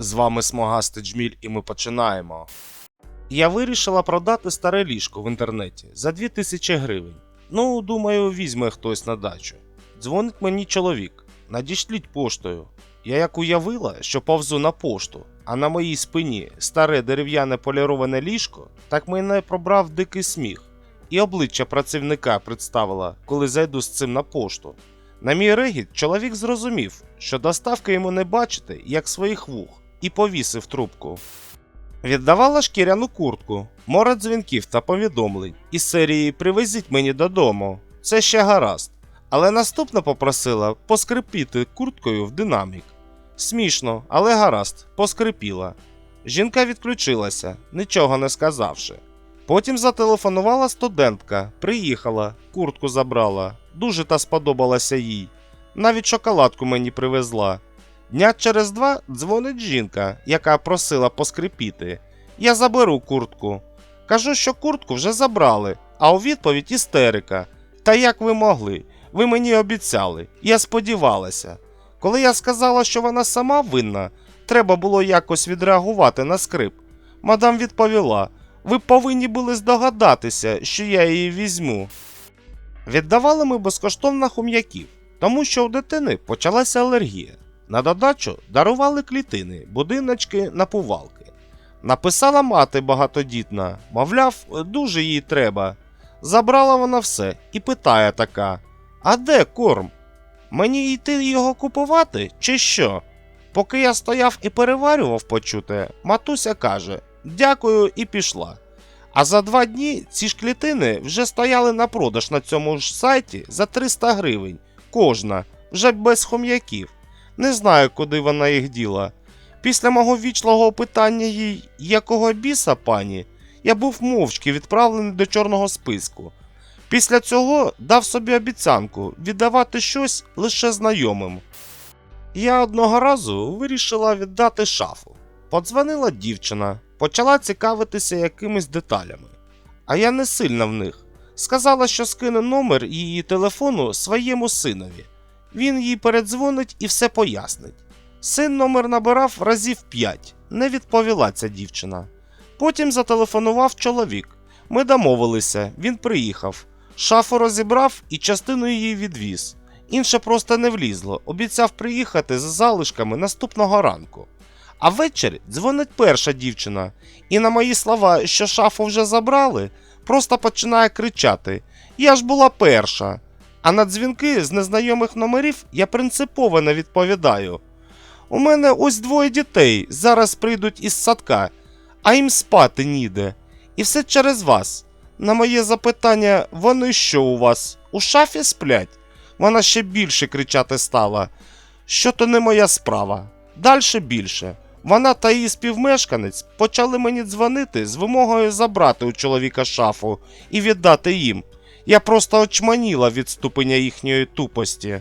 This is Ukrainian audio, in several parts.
З вами Смогастий Джміль, і ми починаємо. Я вирішила продати старе ліжко в інтернеті за 2000 гривень. Ну, думаю, візьме хтось на дачу. Дзвонить мені чоловік. Надішліть поштою. Я як уявила, що повзу на пошту, а на моїй спині старе дерев'яне поліроване ліжко, так мене пробрав дикий сміх. І обличчя працівника представила, коли зайду з цим на пошту. На мій регіт чоловік зрозумів, що доставки йому не бачити, як своїх вух, і повісив трубку. Віддавала шкіряну куртку, море дзвінків та повідомлень із серії Привезіть мені додому. Це ще гаразд. Але наступно попросила поскрипіти курткою в динамік. Смішно, але гаразд, поскрипіла. Жінка відключилася, нічого не сказавши. Потім зателефонувала студентка, приїхала, куртку забрала. Дуже та сподобалася їй. Навіть шоколадку мені привезла. Дня через два дзвонить жінка, яка просила поскрипіти. Я заберу куртку. Кажу, що куртку вже забрали, а у відповідь істерика. Та як ви могли? Ви мені обіцяли. Я сподівалася. Коли я сказала, що вона сама винна, треба було якось відреагувати на скрип. Мадам відповіла: ви повинні були здогадатися, що я її візьму. Віддавали ми безкоштовно хум'яків, тому що у дитини почалася алергія. На додачу дарували клітини, будиночки, напувалки. Написала мати багатодітна, мовляв, дуже їй треба. Забрала вона все і питає така: А де корм? Мені йти його купувати, чи що? Поки я стояв і переварював почуте, матуся каже: Дякую і пішла. А за два дні ці ж клітини вже стояли на продаж на цьому ж сайті за 300 гривень, кожна, вже без хом'яків. Не знаю, куди вона їх діла. Після мого вічного питання їй, якого біса пані, я був мовчки відправлений до чорного списку. Після цього дав собі обіцянку віддавати щось лише знайомим. Я одного разу вирішила віддати шафу. Подзвонила дівчина, почала цікавитися якимись деталями. А я не сильна в них. Сказала, що скине номер її телефону своєму синові. Він їй передзвонить і все пояснить. Син номер набирав разів п'ять, не відповіла ця дівчина. Потім зателефонував чоловік. Ми домовилися, він приїхав. Шафу розібрав і частину її відвіз. Інше просто не влізло, обіцяв приїхати за залишками наступного ранку. А ввечері дзвонить перша дівчина, і на мої слова, що шафу вже забрали, просто починає кричати: Я ж була перша. А на дзвінки з незнайомих номерів я принципово не відповідаю. У мене ось двоє дітей зараз прийдуть із садка, а їм спати ніде. І все через вас. На моє запитання, вони що у вас? У шафі сплять? Вона ще більше кричати стала. Що то не моя справа. Дальше більше. Вона та її співмешканець почали мені дзвонити з вимогою забрати у чоловіка шафу і віддати їм. Я просто очманіла від ступеня їхньої тупості.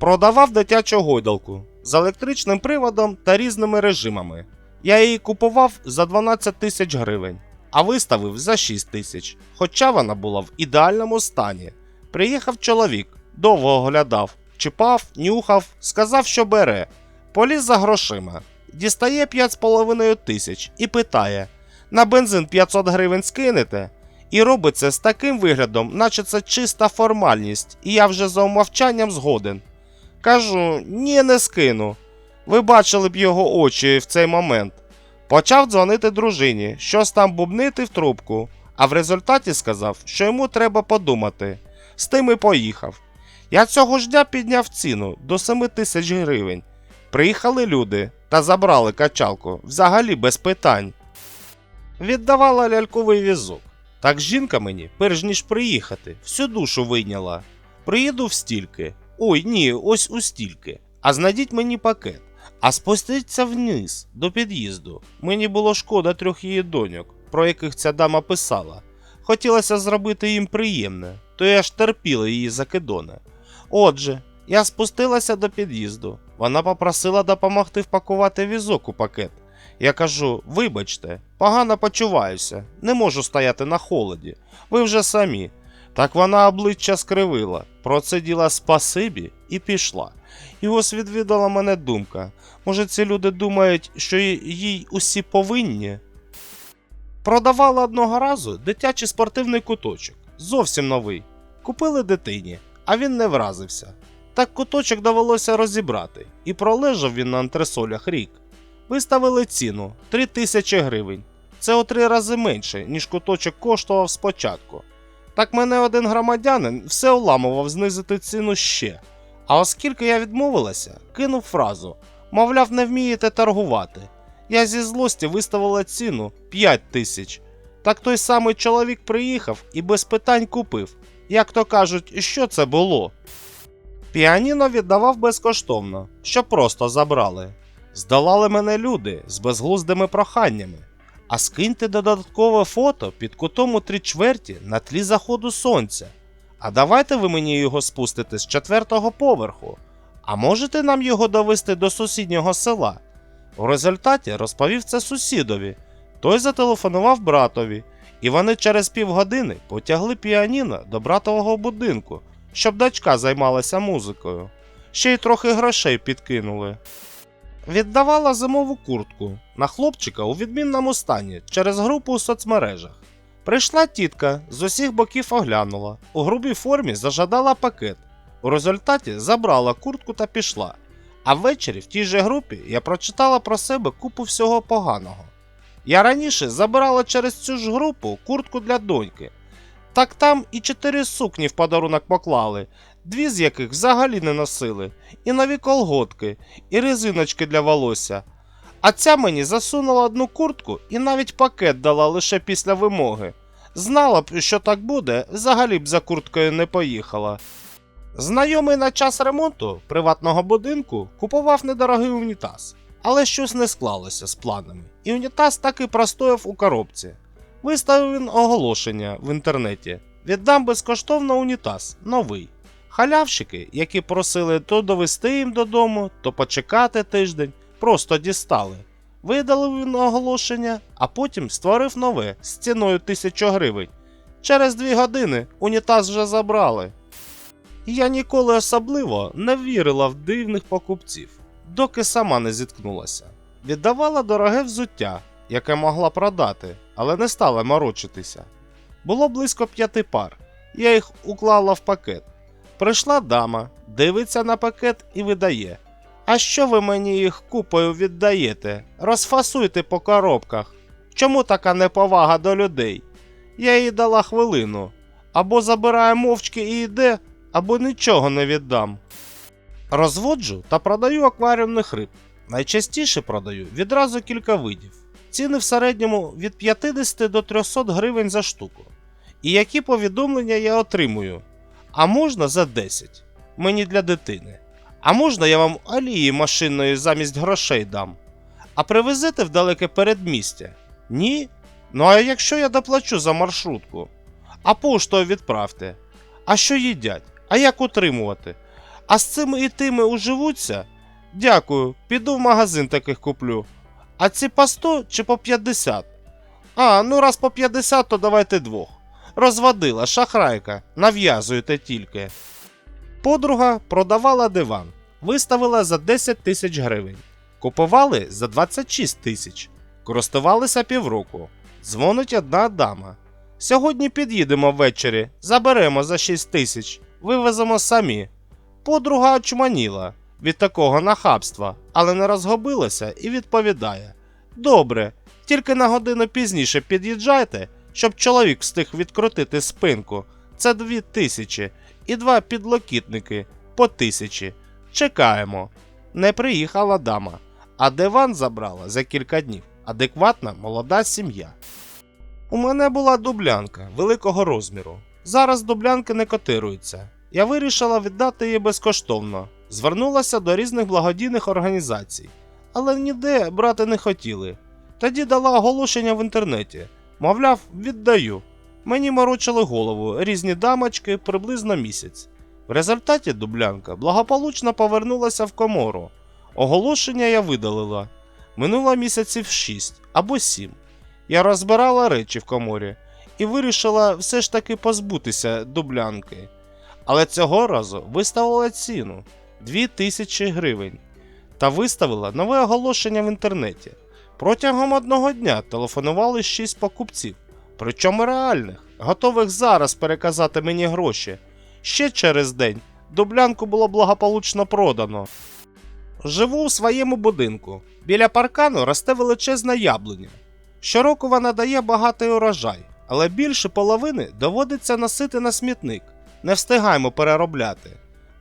Продавав дитячу гойдалку з електричним приводом та різними режимами. Я її купував за 12 тисяч гривень, а виставив за 6 тисяч, хоча вона була в ідеальному стані. Приїхав чоловік, довго оглядав, чіпав, нюхав, сказав, що бере. Поліз за грошима, дістає 5,5 тисяч і питає: на бензин 500 гривень скинете? І робить це з таким виглядом, наче це чиста формальність, і я вже за умовчанням згоден. Кажу, ні, не скину. Ви бачили б його очі в цей момент. Почав дзвонити дружині, щось там бубнити в трубку, а в результаті сказав, що йому треба подумати. З тим і поїхав. Я цього ж дня підняв ціну до 7 тисяч гривень. Приїхали люди та забрали качалку взагалі без питань. Віддавала ляльковий візок. Так жінка мені, перш ніж приїхати, всю душу вийняла. Приїду в стільки. Ой, ні, ось у стільки. А знайдіть мені пакет. А спуститься вниз до під'їзду. Мені було шкода трьох її доньок, про яких ця дама писала. Хотілося зробити їм приємне, то я ж терпіла її закидоне. Отже, я спустилася до під'їзду. Вона попросила допомогти впакувати візок у пакет. Я кажу: вибачте, погано почуваюся, не можу стояти на холоді. Ви вже самі. Так вона обличчя скривила, процеділа спасибі і пішла. І ось відвідала мене думка. Може, ці люди думають, що їй усі повинні? Продавала одного разу дитячий спортивний куточок. Зовсім новий. Купили дитині, а він не вразився. Так куточок довелося розібрати, і пролежав він на антресолях рік. Виставили ціну 3 тисячі гривень. Це у три рази менше, ніж куточок коштував спочатку. Так мене один громадянин все уламував знизити ціну ще. А оскільки я відмовилася, кинув фразу: мовляв, не вмієте торгувати. Я зі злості виставила ціну 5 тисяч. Так той самий чоловік приїхав і без питань купив. Як то кажуть, що це було? Піаніно віддавав безкоштовно, що просто забрали. Здолали мене люди з безглуздими проханнями. А скиньте додаткове фото під кутом у три чверті на тлі заходу сонця. А давайте ви мені його спустите з четвертого поверху. А можете нам його довести до сусіднього села? У результаті розповів це сусідові. Той зателефонував братові, і вони через півгодини потягли піаніно до братового будинку, щоб дочка займалася музикою. Ще й трохи грошей підкинули. Віддавала зимову куртку на хлопчика у відмінному стані через групу у соцмережах. Прийшла тітка, з усіх боків оглянула, у грубій формі зажадала пакет. У результаті забрала куртку та пішла. А ввечері в тій же групі я прочитала про себе купу всього поганого. Я раніше забирала через цю ж групу куртку для доньки. Так там і чотири сукні в подарунок поклали, дві з яких взагалі не носили, і нові колготки, і резиночки для волосся. А ця мені засунула одну куртку і навіть пакет дала лише після вимоги. Знала б, що так буде, взагалі б за курткою не поїхала. Знайомий на час ремонту приватного будинку купував недорогий унітаз, але щось не склалося з планами, і унітаз так і простояв у коробці. Виставив він оголошення в інтернеті: віддам безкоштовно унітаз, новий. Халявщики, які просили то довести їм додому, то почекати тиждень, просто дістали. Видалив він оголошення, а потім створив нове з ціною 1000 гривень. Через дві години унітаз вже забрали. Я ніколи особливо не вірила в дивних покупців, доки сама не зіткнулася. Віддавала дороге взуття, яке могла продати, але не стала морочитися. Було близько п'яти пар. Я їх уклала в пакет. Прийшла дама, дивиться на пакет і видає. А що ви мені їх купою віддаєте? Розфасуйте по коробках. Чому така неповага до людей? Я їй дала хвилину. Або забирає мовчки і йде, або нічого не віддам. Розводжу та продаю акваріумних риб. Найчастіше продаю відразу кілька видів. Ціни в середньому від 50 до 300 гривень за штуку. І які повідомлення я отримую? А можна за 10. Мені для дитини. А можна я вам олії машинної замість грошей дам? А привезете в далеке передмістя? Ні? Ну а якщо я доплачу за маршрутку? А поштою відправте. А що їдять? А як утримувати? А з цими і тими уживуться? Дякую, піду в магазин таких куплю. А ці по 100 чи по 50? А, ну раз по 50, то давайте двох. Розводила, шахрайка, нав'язуєте тільки. Подруга продавала диван, виставила за 10 тисяч гривень. Купували за 26 тисяч. Користувалися півроку. Дзвонить одна дама. Сьогодні під'їдемо ввечері, заберемо за 6 тисяч, вивеземо самі. Подруга очманіла від такого нахабства, але не розгубилася і відповідає: Добре, тільки на годину пізніше під'їжджайте, щоб чоловік встиг відкрутити спинку. Це дві тисячі і два підлокітники по тисячі. Чекаємо. Не приїхала дама, а диван забрала за кілька днів. Адекватна молода сім'я. У мене була дублянка великого розміру. Зараз дублянки не котируються. Я вирішила віддати її безкоштовно. Звернулася до різних благодійних організацій, але ніде брати не хотіли. Тоді дала оголошення в інтернеті. Мовляв, віддаю. Мені морочили голову різні дамочки приблизно місяць. В результаті дублянка благополучно повернулася в комору. Оголошення я видалила. Минуло місяців 6 або 7. Я розбирала речі в коморі і вирішила все ж таки позбутися дублянки. Але цього разу виставила ціну 2000 гривень та виставила нове оголошення в інтернеті. Протягом одного дня телефонували 6 покупців, причому реальних, готових зараз переказати мені гроші. Ще через день дублянку було благополучно продано. Живу у своєму будинку. Біля паркану росте величезна яблуня. Щороку вона дає багатий урожай, але більше половини доводиться носити на смітник. Не встигаємо переробляти.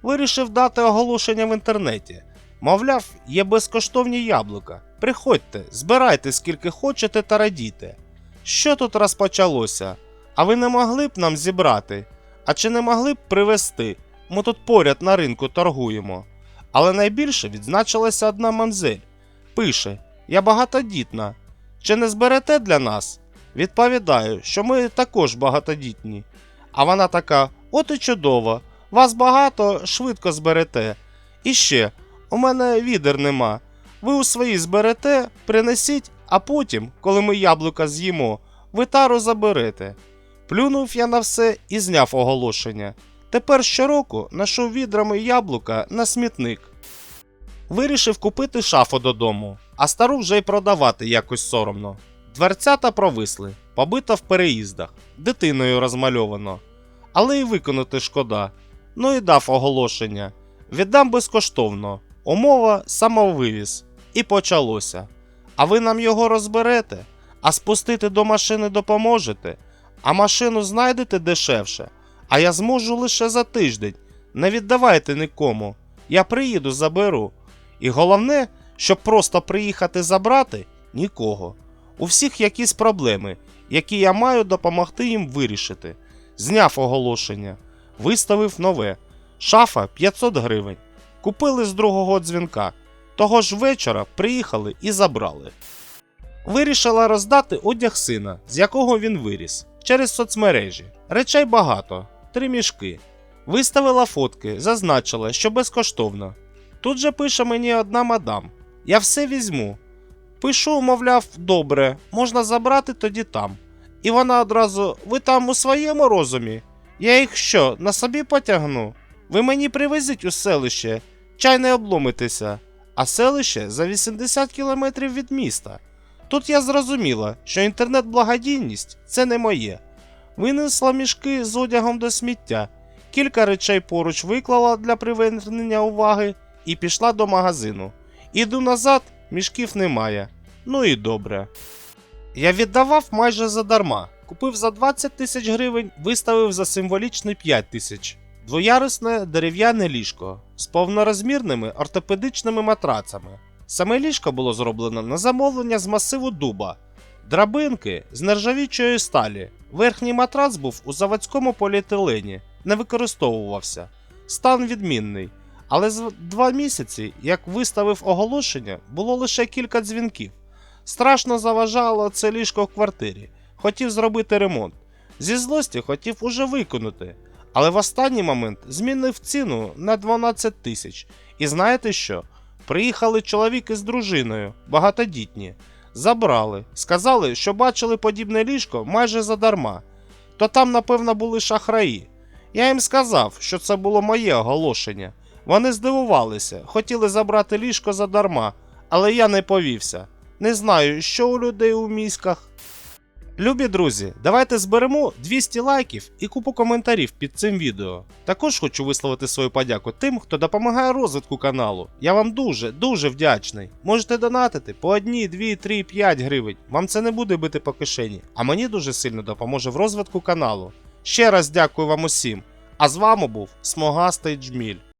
Вирішив дати оголошення в інтернеті. Мовляв, є безкоштовні яблука. Приходьте, збирайте скільки хочете та радійте. Що тут розпочалося? А ви не могли б нам зібрати? А чи не могли б привезти? Ми тут поряд на ринку торгуємо. Але найбільше відзначилася одна мамзель. Пише: Я багатодітна. Чи не зберете для нас? Відповідаю, що ми також багатодітні. А вона така: от і чудово, вас багато швидко зберете. І ще, у мене відер нема. Ви у свої зберете, принесіть, а потім, коли ми яблука з'їмо, ви тару заберете. Плюнув я на все і зняв оголошення. Тепер щороку ношу відрами яблука на смітник. Вирішив купити шафу додому, а стару вже й продавати якось соромно. Дверцята провисли, побита в переїздах, дитиною розмальовано. Але й виконати шкода. Ну і дав оголошення. Віддам безкоштовно. Умова самовивіз. І почалося. А ви нам його розберете, а спустити до машини допоможете, а машину знайдете дешевше, а я зможу лише за тиждень. Не віддавайте нікому. Я приїду, заберу. І головне, щоб просто приїхати забрати нікого. У всіх якісь проблеми, які я маю допомогти їм вирішити. Зняв оголошення, виставив нове. Шафа 500 гривень. Купили з другого дзвінка. Того ж вечора приїхали і забрали. Вирішила роздати одяг сина, з якого він виріс, через соцмережі. Речей багато, три мішки. Виставила фотки, зазначила, що безкоштовно. Тут же пише мені одна мадам: Я все візьму. Пишу, мовляв, добре, можна забрати тоді там. І вона одразу: Ви там у своєму розумі? Я їх що, на собі потягну? Ви мені привезіть у селище, чай не обломитеся, а селище за 80 кілометрів від міста. Тут я зрозуміла, що інтернет-благодійність це не моє. Винесла мішки з одягом до сміття, кілька речей поруч виклала для привернення уваги і пішла до магазину. Іду назад, мішків немає. Ну і добре. Я віддавав майже задарма. Купив за 20 тисяч гривень, виставив за символічний 5 тисяч. Двоярусне дерев'яне ліжко з повнорозмірними ортопедичними матрацами. Саме ліжко було зроблено на замовлення з масиву дуба, драбинки з нержавічої сталі. Верхній матрац був у заводському поліетилені, не використовувався. Стан відмінний. Але за два місяці, як виставив оголошення, було лише кілька дзвінків. Страшно заважало це ліжко в квартирі. Хотів зробити ремонт. Зі злості хотів уже виконати. Але в останній момент змінив ціну на 12 тисяч. І знаєте що? Приїхали чоловік із дружиною, багатодітні. Забрали, сказали, що бачили подібне ліжко майже задарма. То там, напевно, були шахраї. Я їм сказав, що це було моє оголошення. Вони здивувалися, хотіли забрати ліжко задарма, але я не повівся. Не знаю, що у людей у мізках. Любі друзі, давайте зберемо 200 лайків і купу коментарів під цим відео. Також хочу висловити свою подяку тим, хто допомагає розвитку каналу. Я вам дуже, дуже вдячний. Можете донатити по 1, 2, 3, 5 гривень. Вам це не буде бити по кишені, а мені дуже сильно допоможе в розвитку каналу. Ще раз дякую вам усім. А з вами був Смогастий Джміль.